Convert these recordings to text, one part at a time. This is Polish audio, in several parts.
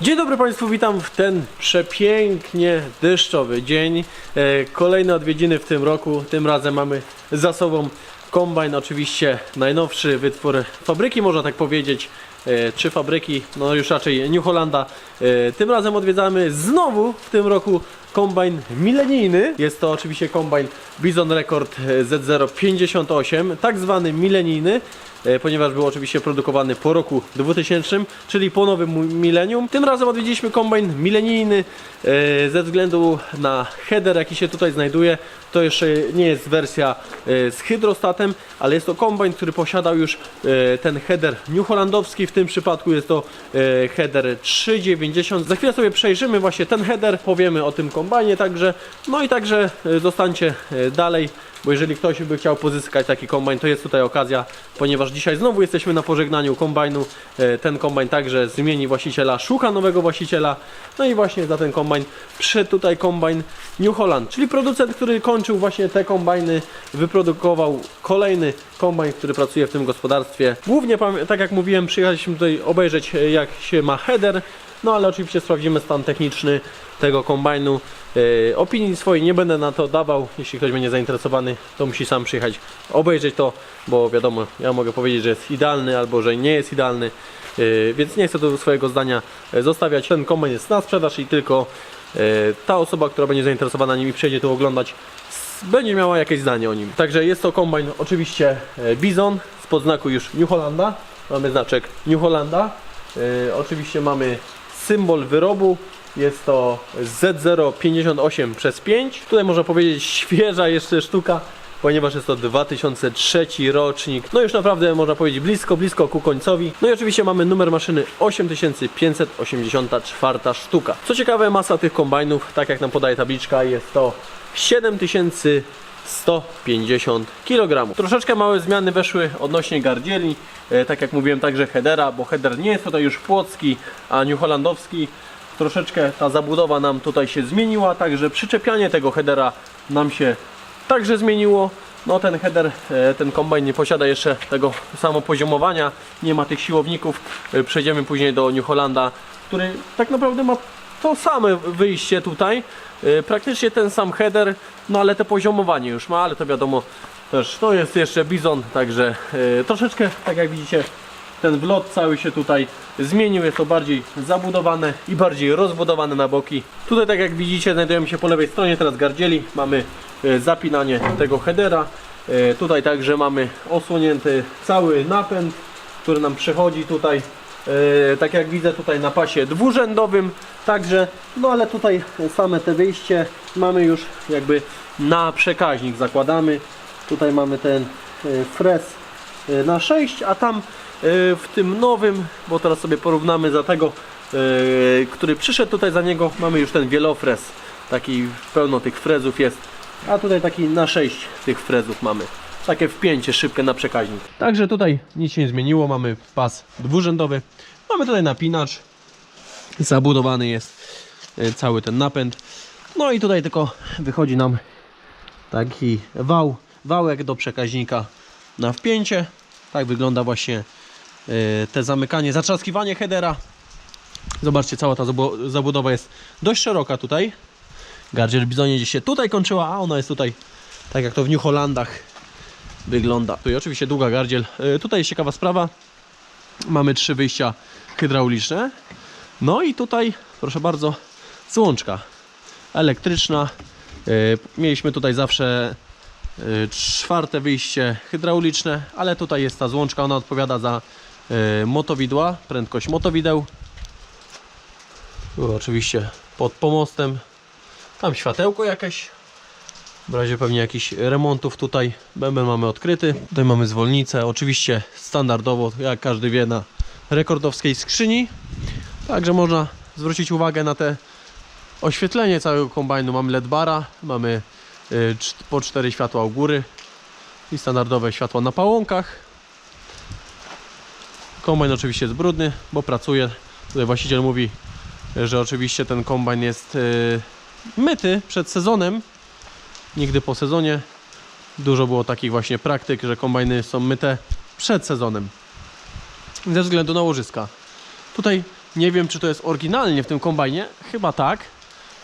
Dzień dobry Państwu, witam w ten przepięknie deszczowy dzień. E, Kolejne odwiedziny w tym roku. Tym razem mamy za sobą kombajn, oczywiście najnowszy wytwór fabryki, można tak powiedzieć. E, Czy fabryki, no już raczej New Hollanda. E, Tym razem odwiedzamy znowu w tym roku kombajn milenijny. Jest to oczywiście kombajn Bison Record e, Z058, tak zwany milenijny e, ponieważ był oczywiście produkowany po roku 2000, czyli po nowym milenium. Tym razem odwiedziliśmy kombajn milenijny e, ze względu na header, jaki się tutaj znajduje. To jeszcze nie jest wersja e, z hydrostatem, ale jest to kombajn, który posiadał już e, ten header New Hollandowski. W tym przypadku jest to e, header 390. Za chwilę sobie przejrzymy właśnie ten header, powiemy o tym kombajnie także. No i także zostańcie dalej bo jeżeli ktoś by chciał pozyskać taki kombajn, to jest tutaj okazja, ponieważ dzisiaj znowu jesteśmy na pożegnaniu kombajnu. Ten kombajn także zmieni właściciela, szuka nowego właściciela. No i właśnie za ten kombajn przyszedł tutaj kombajn New Holland, czyli producent, który kończył właśnie te kombajny, wyprodukował kolejny kombajn, który pracuje w tym gospodarstwie. Głównie, tak jak mówiłem, przyjechaliśmy tutaj obejrzeć e, jak się ma header, no ale oczywiście sprawdzimy stan techniczny tego kombajnu. E, opinii swojej nie będę na to dawał. Jeśli ktoś będzie zainteresowany, to musi sam przyjechać, obejrzeć to, bo wiadomo, ja mogę powiedzieć, że jest idealny albo że nie jest idealny. E, więc nie chcę tu swojego zdania zostawiać. Ten kombajn jest na sprzedaż i tylko ta osoba, która będzie zainteresowana nim i przyjedzie tu oglądać, będzie miała jakieś zdanie o nim. Także jest to kombajn oczywiście e, Bizon z podznaku już New Hollanda. Mamy znaczek New Hollanda. E, oczywiście mamy symbol wyrobu. Jest to Z058 przez 5. Tutaj można powiedzieć świeża jeszcze sztuka, ponieważ jest to 2003 rocznik. No już naprawdę można powiedzieć blisko, blisko ku końcowi. No i oczywiście mamy numer maszyny 8584 sztuka. Co ciekawe, masa tych kombajnów, tak jak nam podaje tabliczka, jest to 7150 kg. Troszeczkę małe zmiany weszły odnośnie gardzieli, e, tak jak mówiłem także headera, bo header nie jest tutaj już płocki, a New Hollandowski. Troszeczkę ta zabudowa nam tutaj się zmieniła, także przyczepianie tego headera nam się także zmieniło. No ten header, e, ten kombajn nie posiada jeszcze tego samopoziomowania, nie ma tych siłowników. E, Przejdziemy później do New Hollanda, który tak naprawdę ma to same wyjście tutaj. E, Praktycznie ten sam header, no ale te poziomowanie już ma, ale to wiadomo też to jest jeszcze Bizon, także troszeczkę tak jak widzicie ten wlot cały się tutaj zmienił, jest to bardziej zabudowane i bardziej rozbudowane na boki. Tutaj tak jak widzicie znajdujemy się po lewej stronie teraz gardzieli, mamy e, zapinanie tego headera. E, Tutaj także mamy osłonięty cały napęd, który nam przechodzi tutaj e, tak jak widzę tutaj na pasie dwurzędowym także, no ale tutaj same te wyjście mamy już jakby na przekaźnik zakładamy. Tutaj mamy ten fres e, na 6, a tam w tym nowym, bo teraz sobie porównamy za tego, e, który przyszedł tutaj za niego, mamy już ten wielofrez. Taki pełno tych frezów jest, a tutaj taki na 6 tych frezów mamy. Takie wpięcie szybkie na przekaźnik. Także tutaj nic się nie zmieniło, mamy pas dwurzędowy. Mamy tutaj napinacz, zabudowany jest e, cały ten napęd. No i tutaj tylko wychodzi nam taki wał, wałek do przekaźnika na wpięcie. Tak wygląda właśnie e, te zamykanie, zatrzaskiwanie headera. Zobaczcie, cała ta zabu- zabudowa jest dość szeroka tutaj. Gardziel Bizonie gdzieś się tutaj kończyła, a ona jest tutaj, tak jak to w New Hollandach wygląda. Tu i oczywiście długa gardziel. E, Tutaj jest ciekawa sprawa. Mamy trzy wyjścia hydrauliczne. No i tutaj, proszę bardzo, złączka elektryczna. E, Mieliśmy tutaj zawsze czwarte wyjście hydrauliczne, ale tutaj jest ta złączka, ona odpowiada za motowidła, prędkość motowideł. Tu oczywiście pod pomostem. Tam światełko jakieś. W razie pewnie jakichś remontów tutaj. Bęben mamy odkryty. Tutaj mamy zwolnicę. Oczywiście standardowo, jak każdy wie, na rekordowskiej skrzyni. Także można zwrócić uwagę na te oświetlenie całego kombajnu. Mamy LED bara, mamy czt- po cztery światła u góry i standardowe światła na pałąkach. Kombajn oczywiście jest brudny, bo pracuje. Tutaj właściciel mówi, że oczywiście ten kombajn jest y, myty przed sezonem, nigdy po sezonie. Dużo było takich właśnie praktyk, że kombajny są myte przed sezonem ze względu na łożyska. Tutaj Nie wiem, czy to jest oryginalnie w tym kombajnie. Chyba tak.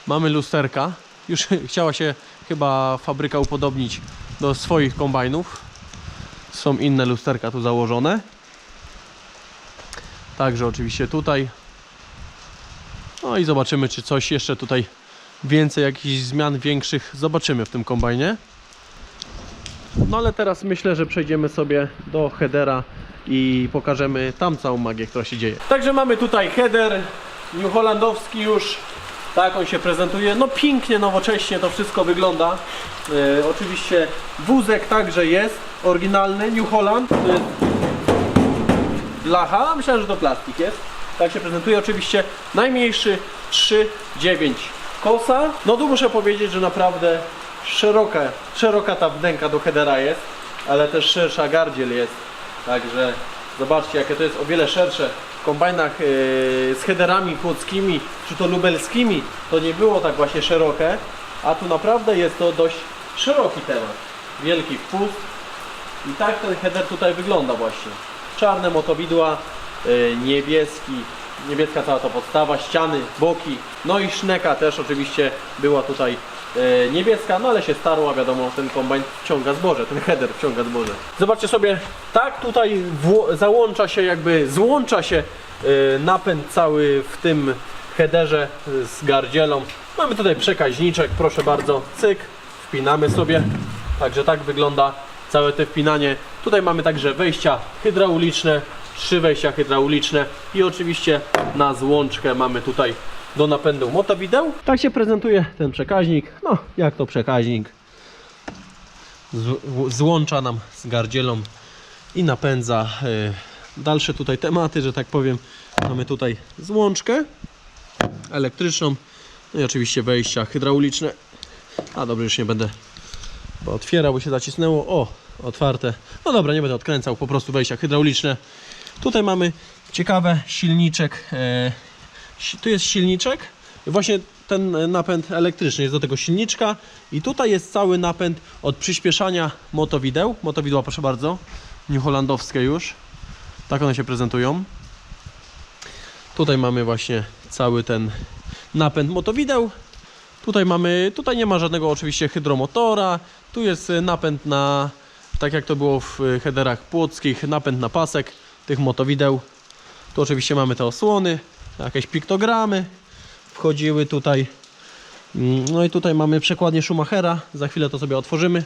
Mamy lusterka. Już chciała się chyba fabryka upodobnić do swoich kombajnów. Są inne lusterka tu założone. Także oczywiście tutaj. No i zobaczymy, czy coś jeszcze tutaj więcej jakichś zmian większych zobaczymy w tym kombajnie. No ale teraz myślę, że przejdziemy sobie do headera i pokażemy tam całą magię, która się dzieje. Także mamy tutaj header New Hollandowski już. Tak on się prezentuje. No pięknie, nowocześnie to wszystko wygląda. E, oczywiście wózek także jest oryginalny New Holland. Jest blacha, myślałem, że to plastik jest. Tak się prezentuje oczywiście najmniejszy 3,9 kosa. No tu muszę powiedzieć, że naprawdę szeroka, szeroka ta wnęka do headera jest, ale też szersza gardziel jest. Także zobaczcie jakie to jest o wiele szersze. W kombajnach yy, z headerami płockimi czy to lubelskimi to nie było tak właśnie szerokie, a tu naprawdę jest to dość szeroki temat. Wielki wpust, i tak ten header tutaj wygląda właśnie. Czarne motowidła, y, niebieski, niebieska cała ta podstawa, ściany, boki, no i szneka też oczywiście była tutaj y, niebieska, no ale się starła, wiadomo, ten kombajn wciąga zboże, ten header wciąga zboże. Zobaczcie sobie, tak tutaj załącza się jakby, złącza się y, napęd cały w tym headerze z gardzielą. Mamy tutaj przekaźniczek, proszę bardzo, cyk, wpinamy sobie. Także tak wygląda całe to wpinanie. Tutaj mamy także wejścia hydrauliczne, trzy wejścia hydrauliczne i oczywiście na złączkę mamy tutaj do napędu motowideł. Tak się prezentuje ten przekaźnik. No, jak to przekaźnik. Złącza nam z gardzielą i napędza y, dalsze tutaj tematy, że tak powiem. Mamy tutaj złączkę elektryczną, no i oczywiście wejścia hydrauliczne. A dobrze, już nie będę otwierał, bo się zacisnęło. O, otwarte. No dobra, nie będę odkręcał, po prostu wejścia hydrauliczne. Tutaj mamy ciekawe silniczek. E, tu jest silniczek. Właśnie ten e, napęd elektryczny jest do tego silniczka. I tutaj jest cały napęd od przyspieszania motowideł. Motowidła, proszę bardzo. New Hollandowskie już. Tak one się prezentują. Tutaj mamy właśnie cały ten napęd motowideł. Tutaj mamy, tutaj nie ma żadnego oczywiście hydromotora. Tu jest y, napęd na, tak jak to było w y, headerach płockich, napęd na pasek tych motowideł. Tu oczywiście mamy te osłony, jakieś piktogramy wchodziły tutaj. Mm, No i tutaj mamy przekładnię Schumachera. Za chwilę to sobie otworzymy.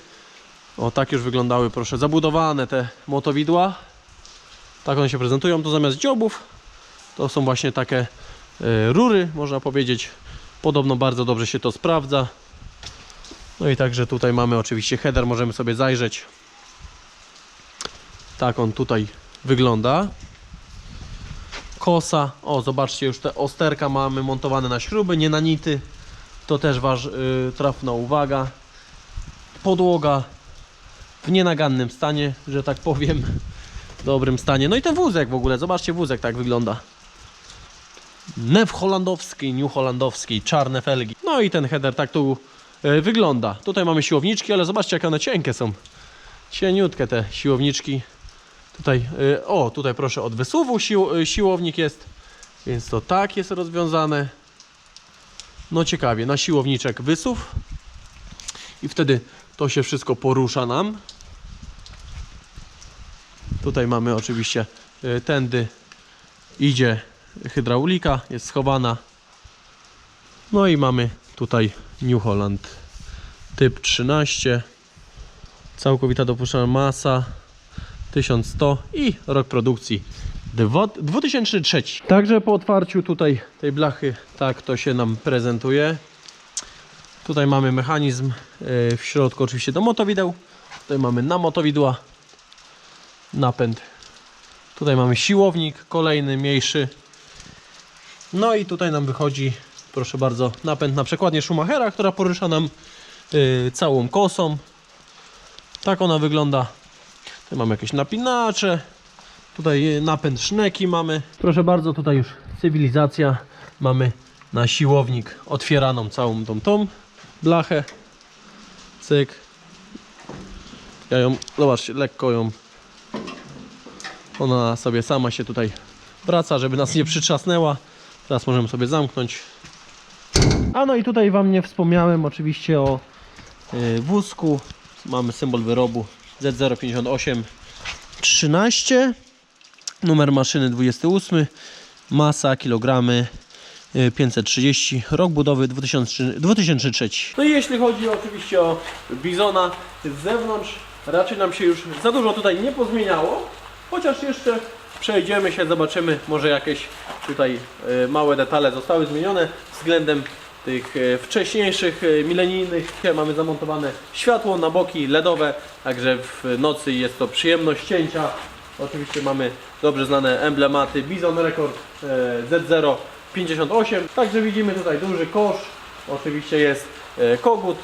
O, tak już wyglądały, proszę, zabudowane te motowidła. Tak one się prezentują. Tu zamiast dziobów to są właśnie takie y, rury, można powiedzieć. Podobno bardzo dobrze się to sprawdza. No i także tutaj mamy oczywiście header, możemy sobie zajrzeć. Tak on tutaj wygląda. Kosa. O, zobaczcie, już te osterka mamy montowane na śruby, nie na nity. To też waż, y, trafna uwaga. Podłoga w nienagannym stanie, że tak powiem. Dobrym stanie. No i ten wózek w ogóle, zobaczcie, wózek tak wygląda. Nev holandowski, New holandowski, czarne felgi. No i ten header tak tu e, wygląda. Tutaj mamy siłowniczki, ale zobaczcie jakie one cienkie są. Cieniutkie te siłowniczki. Tutaj, e, o tutaj proszę od wysuwu sił, e, siłownik jest. Więc to tak jest rozwiązane. No ciekawie, na siłowniczek wysuw. I wtedy to się wszystko porusza nam. Tutaj mamy oczywiście e, tędy idzie hydraulika, jest schowana. No i mamy tutaj New Holland typ 13. Całkowita dopuszczalna masa 1100 i rok produkcji dwo- 2003. Także po otwarciu tutaj tej blachy tak to się nam prezentuje. Tutaj mamy mechanizm yy, w środku oczywiście do motowideł. Tutaj mamy na motowidła napęd. Tutaj mamy siłownik, kolejny mniejszy. No i tutaj nam wychodzi, proszę bardzo, napęd na przekładnię Schumachera, która porusza nam yy, całą kosą. Tak ona wygląda. Tutaj mamy jakieś napinacze. Tutaj yy, napęd szneki mamy. Proszę bardzo, tutaj już cywilizacja. Mamy na siłownik otwieraną całą tą, tą blachę. Cyk. Ja ją, zobaczcie, lekko ją ona sobie sama się tutaj wraca, żeby nas nie przytrzasnęła. Teraz możemy sobie zamknąć. A no i tutaj Wam nie wspomniałem oczywiście o y, wózku. Mamy symbol wyrobu Z058 13. Numer maszyny 28. Masa kilogramy y, 530. Rok budowy 2003, 2003. No i jeśli chodzi oczywiście o Bizona z zewnątrz, raczej nam się już za dużo tutaj nie pozmieniało. Chociaż jeszcze przejdziemy się, zobaczymy, może jakieś tutaj e, małe detale zostały zmienione względem tych e, wcześniejszych e, milenijnych. Mamy zamontowane światło na boki LEDowe, także w nocy jest to przyjemność cięcia. Oczywiście mamy dobrze znane emblematy Bizon Record e, Z058. Także widzimy tutaj duży kosz. Oczywiście jest kogut,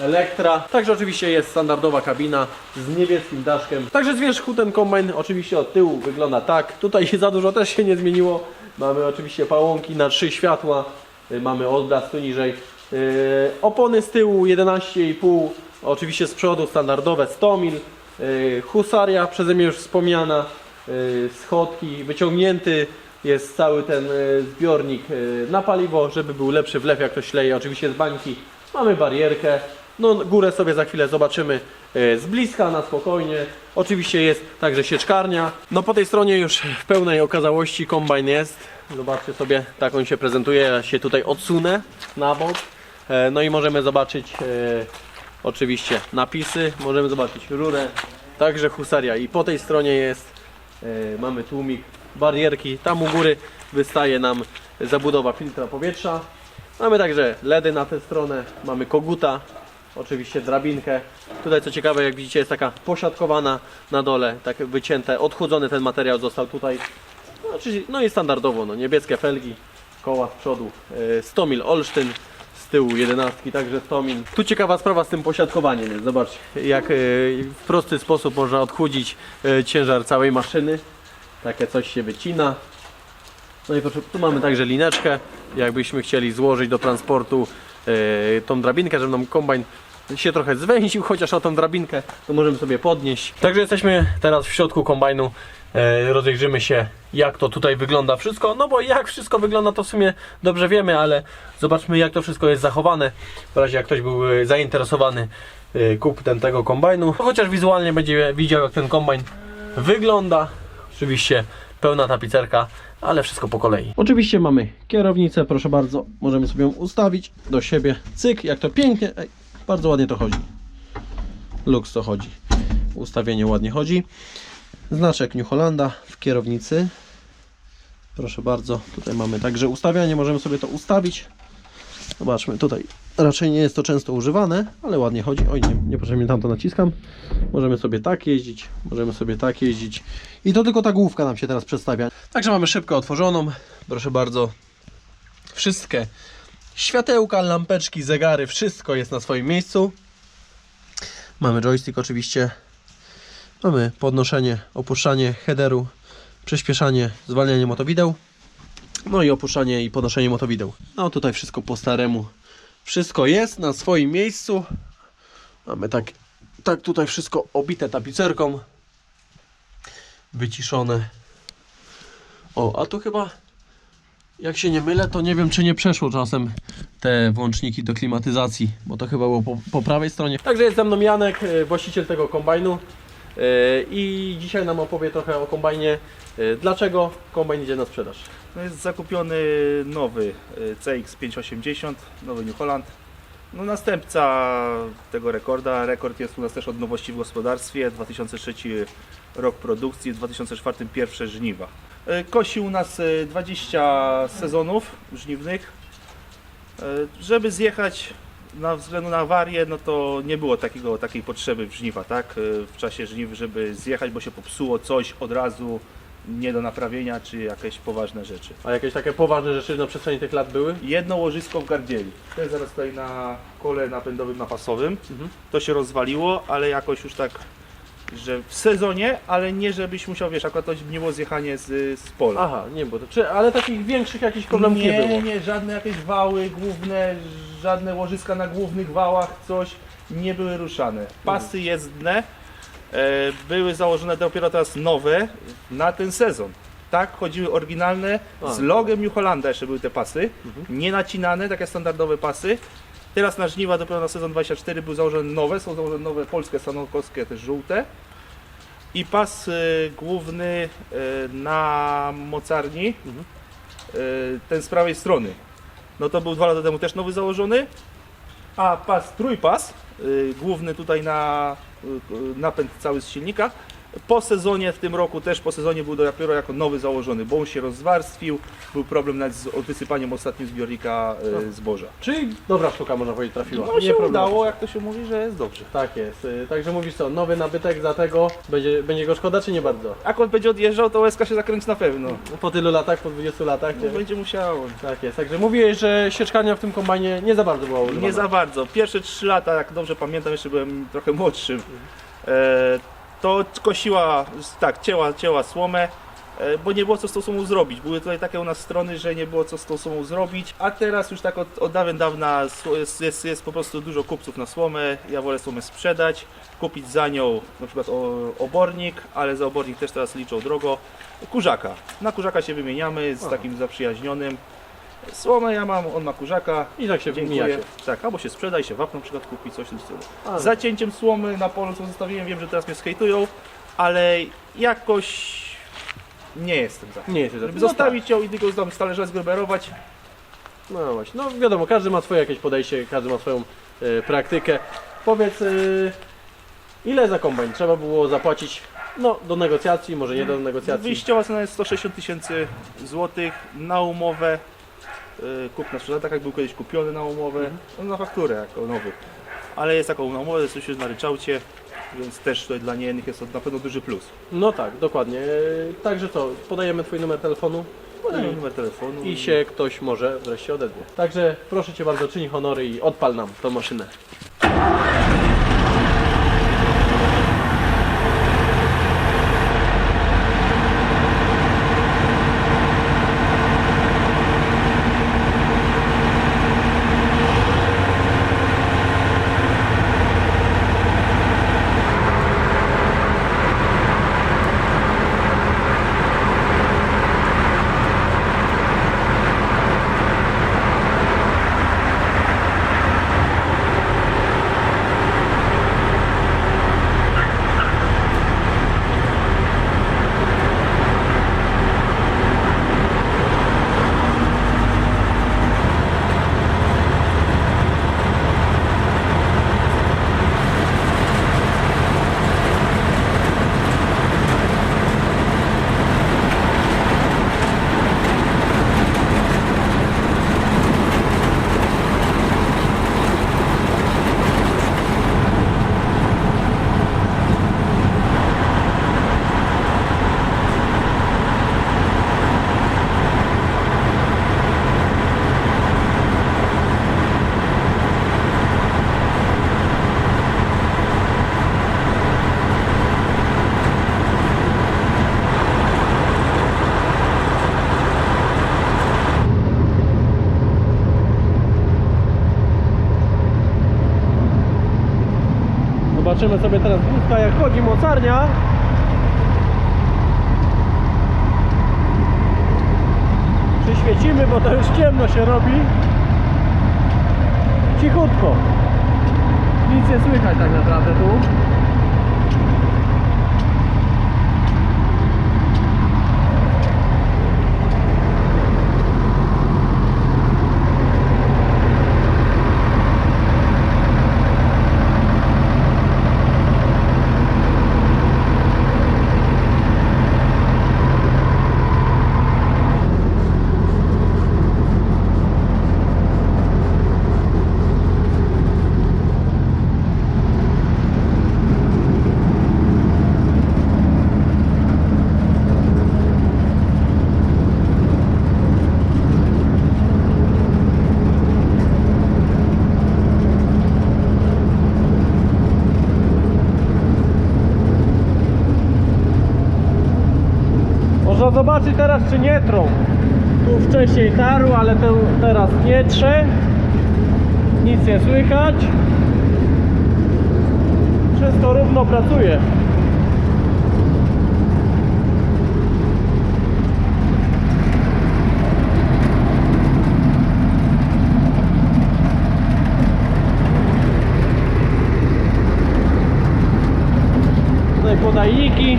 Elektra. Także oczywiście jest standardowa kabina z niebieskim daszkiem. Także z wierzchu ten kombajn oczywiście od tyłu wygląda tak. Tutaj za dużo też się nie zmieniło. Mamy oczywiście pałąki na trzy światła. Y, Mamy odblask tu niżej. Yy, opony z tyłu 11,5. Oczywiście z przodu standardowe 100 mil. Yy, husaria przeze mnie już wspomniana. Schodki wyciągnięty. Jest cały ten zbiornik na paliwo, żeby był lepszy wlew jak to śleje. Oczywiście z bańki. Mamy barierkę. No, górę sobie za chwilę zobaczymy z bliska, na spokojnie. Oczywiście jest także sieczkarnia. No po tej stronie już w pełnej okazałości kombajn jest. Zobaczcie sobie, tak on się prezentuje. Ja się tutaj odsunę na bok. E, No i możemy zobaczyć e, oczywiście napisy, możemy zobaczyć rurę, także husaria. I po tej stronie jest, e, mamy tłumik, barierki. Tam u góry wystaje nam zabudowa filtra powietrza. Mamy także LEDy na tę stronę, mamy koguta, oczywiście drabinkę. Tutaj co ciekawe, jak widzicie, jest taka posiadkowana na dole, tak wycięte, odchudzony ten materiał został tutaj. No, czyli, no i standardowo, no, niebieskie felgi, koła z przodu, e, 100 mil Olsztyn, z tyłu 11, także 100 mil. Tu ciekawa sprawa z tym posiadkowaniem, jest. zobacz jak e, w prosty sposób można odchudzić e, ciężar całej maszyny. Takie coś się wycina. No i tu mamy także lineczkę, jakbyśmy chcieli złożyć do transportu e, tą drabinkę, żeby nam kombajn się trochę zwęził, chociaż o tą drabinkę to możemy sobie podnieść. Także jesteśmy teraz w środku kombajnu, e, rozejrzymy się jak to tutaj wygląda wszystko, no bo jak wszystko wygląda to w sumie dobrze wiemy, ale zobaczmy jak to wszystko jest zachowane, w razie jak ktoś był e, zainteresowany e, kupnem tego kombajnu, chociaż wizualnie będzie widział jak ten kombajn wygląda. Oczywiście pełna tapicerka, ale wszystko po kolei. Oczywiście mamy kierownicę, proszę bardzo, możemy sobie ją ustawić do siebie. Cyk, jak to pięknie, ej, bardzo ładnie to chodzi. Lux to chodzi. Ustawienie ładnie chodzi. Znaczek New Hollanda w kierownicy. Proszę bardzo, tutaj mamy także ustawianie, możemy sobie to ustawić. Zobaczmy, tutaj raczej nie jest to często używane, ale ładnie chodzi. Oj, nie, niepotrzebnie tam to naciskam. Możemy sobie tak jeździć, możemy sobie tak jeździć. I to tylko ta główka nam się teraz przedstawia. Także mamy szybkę otworzoną. Proszę bardzo. Wszystkie światełka, lampeczki, zegary, wszystko jest na swoim miejscu. Mamy joystick oczywiście. Mamy podnoszenie, opuszczanie headeru, przyspieszanie, zwalnianie motowideł. No i opuszczanie i podnoszenie motowideł. No tutaj wszystko po staremu. Wszystko jest na swoim miejscu. Mamy tak, tak tutaj wszystko obite tapicerką. Wyciszone. O, a tu chyba, jak się nie mylę, to nie wiem, czy nie przeszło czasem te włączniki do klimatyzacji, bo to chyba było po, po prawej stronie. Także jest ze mną Janek, e, właściciel tego kombajnu. E, I dzisiaj nam opowie trochę o kombajnie. e, Dlaczego kombajn idzie na sprzedaż? No jest zakupiony nowy y, CX580, nowy New Holland. No następca tego rekorda. Rekord jest u nas też od nowości w gospodarstwie. 2003 rok produkcji, w 2004 pierwsze żniwa. Kosi u nas y, 20 sezonów żniwnych. Żeby zjechać na względu na awarię, no to nie było takiego, takiej potrzeby w żniwa, tak? Y, W czasie żniw, żeby zjechać, bo się popsuło coś od razu, nie do naprawienia, czy jakieś poważne rzeczy. A jakieś takie poważne rzeczy na przestrzeni tych lat były? Jedno łożysko w gardzieli. To jest zaraz tutaj na kole napędowym napasowym. Mhm. To się rozwaliło, ale jakoś już tak, że w sezonie, ale nie żebyś musiał, wiesz, akurat to nie było zjechanie z, z pola. Aha, nie, bo to, czy, ale takich większych jakichś problemów nie, nie, było. nie, żadne jakieś wały główne, żadne łożyska na głównych wałach, coś nie były ruszane. Pasy jezdne e, były założone dopiero teraz nowe na ten sezon. Tak, chodziły oryginalne, A. z logiem New Hollanda jeszcze były te pasy, nie nacinane, takie standardowe pasy. Teraz na żniwa dopiero na sezon 24 były założone nowe, są założone nowe polskie, stanokowskie, też żółte. I pas y, główny y, na mocarni, y, ten z prawej strony. No to był dwa lata temu też nowy założony. A pas, trójpas, y, główny tutaj na y, napęd cały z silnika. Po sezonie w tym roku też po sezonie był dopiero jako nowy założony, bo on się rozwarstwił. Był problem nawet z wysypaniem ostatnim zbiornika y, zboża. Czyli dobra sztuka można powiedzieć trafiła. No się problem. udało, jak to się mówi, że jest dobrze. Tak jest. Y, Także mówisz co, nowy nabytek za tego, będzie, będzie go szkoda czy nie bardzo? Jak on będzie odjeżdżał, to łezka się zakręci na pewno. Po tylu latach, po 20 latach? No, będzie musiało. Tak jest. Także mówiłeś, że sieczkania w tym kombajnie nie za bardzo była używana. Nie za bardzo. Pierwsze 3 lata, jak dobrze pamiętam, jeszcze byłem trochę młodszym. E, to kosiła, tak, cięła, cięła słomę, e, bo nie było co z tą słomą zrobić. Były tutaj takie u nas strony, że nie było co z tą słomą zrobić, a teraz już tak od, od dawien dawna jest, jest, jest po prostu dużo kupców na słomę. Ja wolę słomę sprzedać, kupić za nią na przykład o, obornik, ale za obornik też teraz liczą drogo. Kurzaka. Na kurzaka się wymieniamy z takim zaprzyjaźnionym. Słomę ja mam, on ma kurzaka. I tak się Dziękuję. mijacie. Tak, albo się sprzeda i się wapno na przykład kupi coś w tym stylu. A, Zacięciem słomy na polu co zostawiłem, wiem, że teraz mnie skejtują, ale jakoś nie jestem za. Nie jest to Żeby zostawić ją i tylko tam z talerza zgruberować, No właśnie, no wiadomo, każdy ma swoje jakieś podejście, każdy ma swoją e, praktykę. Powiedz, e, ile za kombajn trzeba było zapłacić no, do negocjacji, może nie do negocjacji? wyjściowa cena jest 160 tysięcy złotych na umowę. Yy, Kupna sprzeda, tak jak był kiedyś kupiony na umowę, Mhm. no, na fakturę jako nowy. Ale jest taką na umowę, jest już na ryczałcie, więc też tutaj dla niejednych jest to na pewno duży plus. No tak, dokładnie. Także co, podajemy Twój numer telefonu Podaję I- numer telefonu i się ktoś może wreszcie odezwie. Także proszę Cię bardzo, czyń honory i odpal nam tą maszynę. Zobaczymy sobie teraz wózka jak chodzi mocarnia. Przyświecimy, bo to już ciemno się robi. Cichutko. Nic nie słychać tak naprawdę tu. teraz czy nie trą. Tu wcześniej tarł, ale ten teraz nie trze. Nic nie słychać. Wszystko równo pracuje. podajniki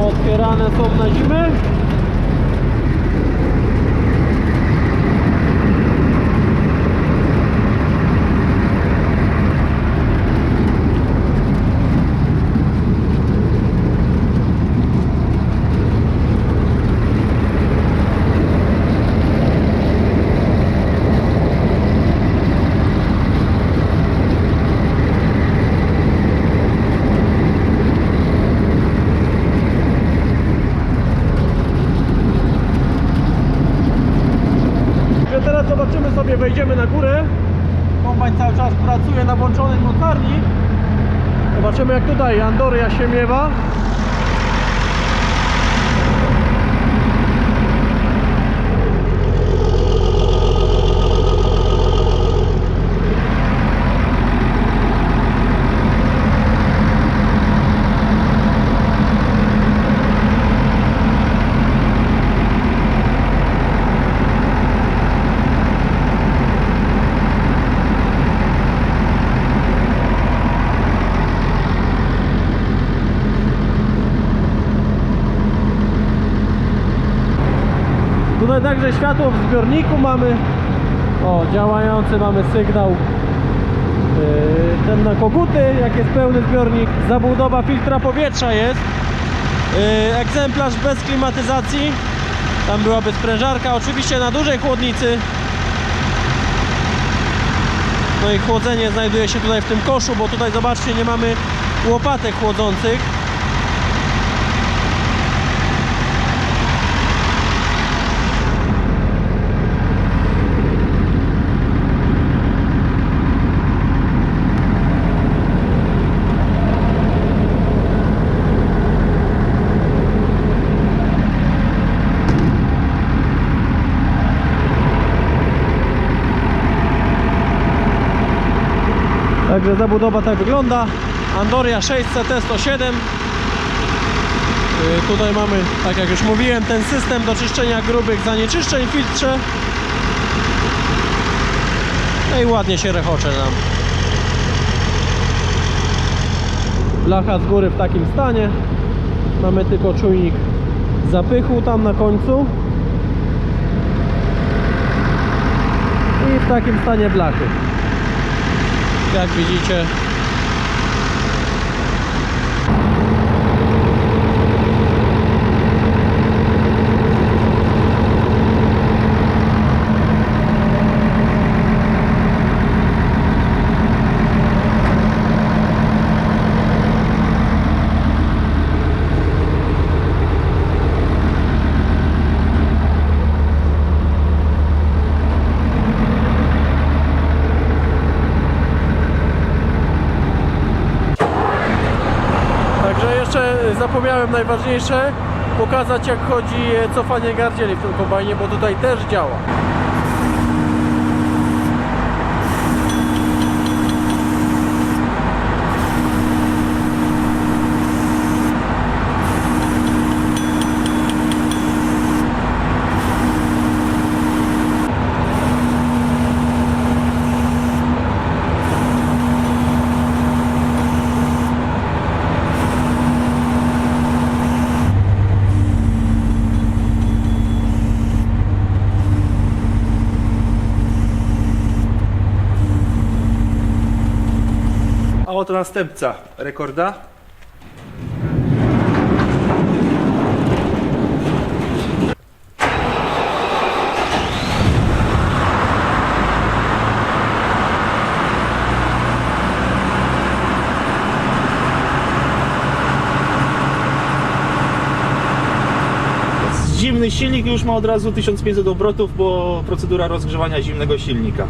otwierane są na zimę jak tutaj Andoria się miewa. Tutaj także światło w zbiorniku mamy. O, działający mamy sygnał. Yy, ten na koguty, jak jest pełny zbiornik. Zabudowa filtra powietrza jest. Yy, egzemplarz bez klimatyzacji. Tam byłaby sprężarka, oczywiście na dużej chłodnicy. No i chłodzenie znajduje się tutaj w tym koszu, bo tutaj zobaczcie, nie mamy łopatek chłodzących. Także zabudowa tak wygląda. Andoria 600 T107. Yy, Tutaj mamy, tak jak już mówiłem, ten system do czyszczenia grubych zanieczyszczeń w filtrze. No i ładnie się rechocze nam. Blacha z góry w takim stanie. Mamy tylko czujnik zapychu tam na końcu. I w takim stanie blachy jak widzicie Także jeszcze zapomniałem najważniejsze pokazać jak chodzi e, cofanie gardzieli w tym kombajnie, bo tutaj też działa. Oto następca rekorda. Zimny silnik już ma od razu 1500 obrotów, bo procedura rozgrzewania zimnego silnika.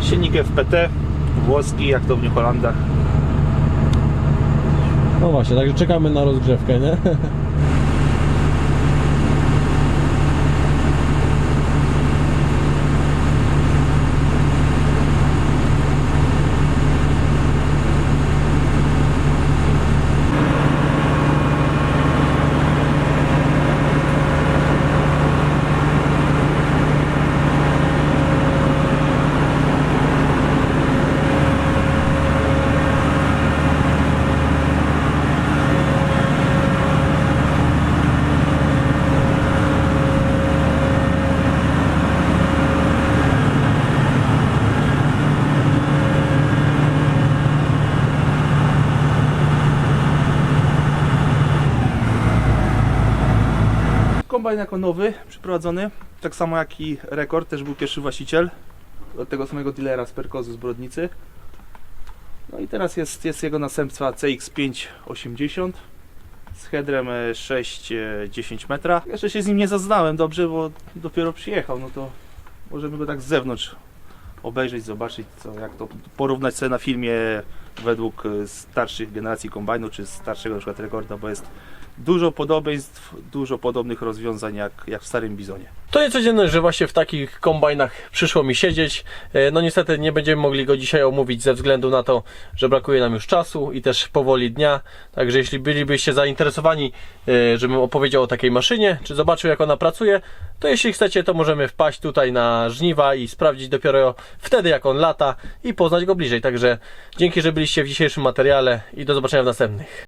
Silnik FPT, włoski, jak to w New Hollandach. No właśnie, także czekamy na rozgrzewkę, nie? kombajn jako nowy, przyprowadzony, tak samo jak i rekord, też był pierwszy właściciel od tego samego dealera z Perkozu z Brodnicy. No i teraz jest, jest jego następca CX580 z headrem e, 6-10 metra. Jeszcze się z nim nie zaznałem dobrze, bo dopiero przyjechał, no to możemy go tak z zewnątrz obejrzeć, zobaczyć co, jak to porównać sobie na filmie według e, starszych generacji kombajnu, czy starszego na przykład rekorda, bo jest dużo podobieństw, dużo podobnych rozwiązań jak, jak w starym bizonie. To niecodzienne, że właśnie w takich kombajnach przyszło mi siedzieć. E, No niestety nie będziemy mogli go dzisiaj omówić ze względu na to, że brakuje nam już czasu i też powoli dnia. Także jeśli bylibyście zainteresowani, e, żebym opowiedział o takiej maszynie, czy zobaczył jak ona pracuje, to jeśli chcecie, to możemy wpaść tutaj na żniwa i sprawdzić dopiero wtedy jak on lata i poznać go bliżej. Także dzięki, że byliście w dzisiejszym materiale i do zobaczenia w następnych.